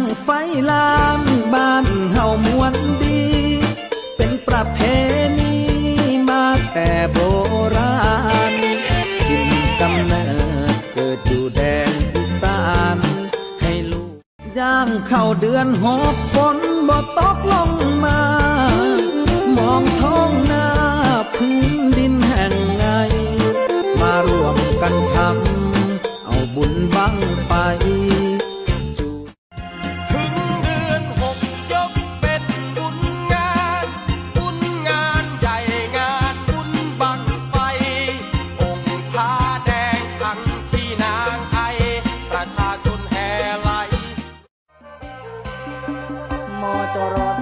งไฟลานบ้านเฮามวนดี เป็นประเพณีมาแต่โบราณทินกำเนิดเกิดอยู่แดนอีสาน ให้ลูกย่างเข้าเดือนหกฝนบ่ตกลงมา มองท้อง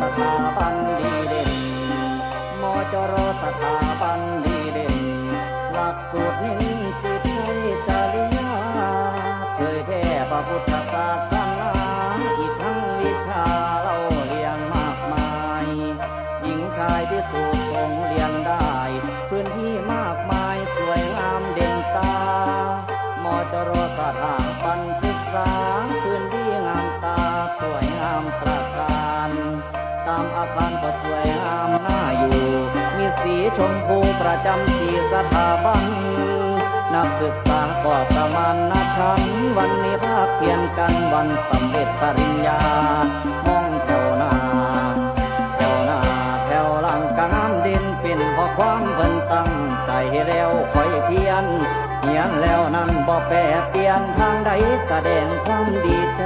สถาบันดีเด่นมจรสถาบันดีเด่น หลักสูตรเน้นจิตให้จริยาเผยแพร่พระพุทธศาสนาอีกทั้งวิชาเล่าเรียนมากมาย หญิงชายที่สูตรคงเรียนได้ พื้นที่มากมายสวยงามเด่นตามจรสถาบัน ชมพูประจำสีสถาบัน นักศึกษาก็สมานนัฉันวันนี้ภาคเพียนกันวันสำเร็จปริญญามองแถวหน้าแถวหน้าแถวหลังกามด่นเป็นเพราะความเพิ่นตั้งใจแล้วคอยเพียนเหียนแล้วนั้นบ่แปรเปลี่ยนทางใดแสดงความดีใจ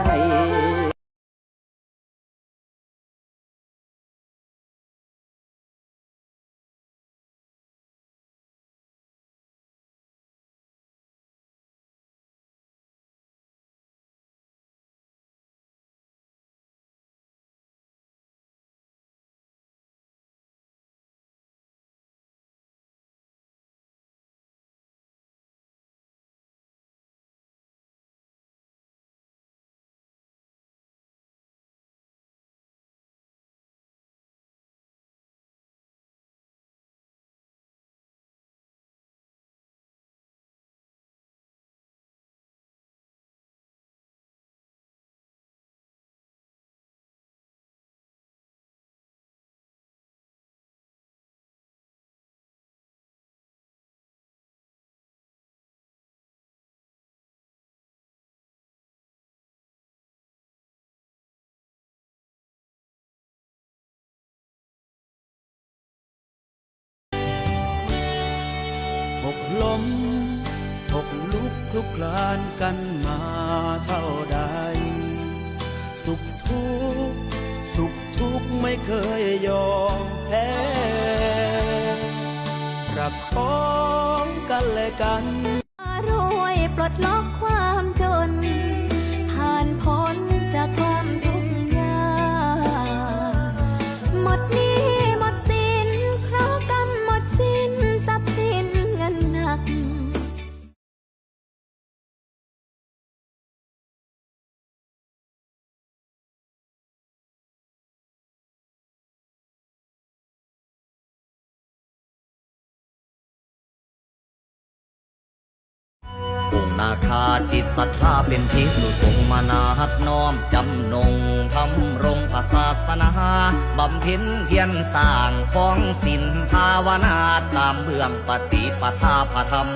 คลุกคลานกันมาเท่าใด สุขทุกสุขทุกไม่เคยยอมแพ้รักของกันและกันรวยปลดล็อกความจน ผ่านพ้นจากความทุกข์ยากหมดนี้ คาคาจิตศรัทธาเป็นที่สุดทรงมานาหัดน้อมจำนงทำรงพระศาสนาบำเพ็ญเพียรสร้างของศิลภาวนาตามเบื้องปฏิปทาพระธรรม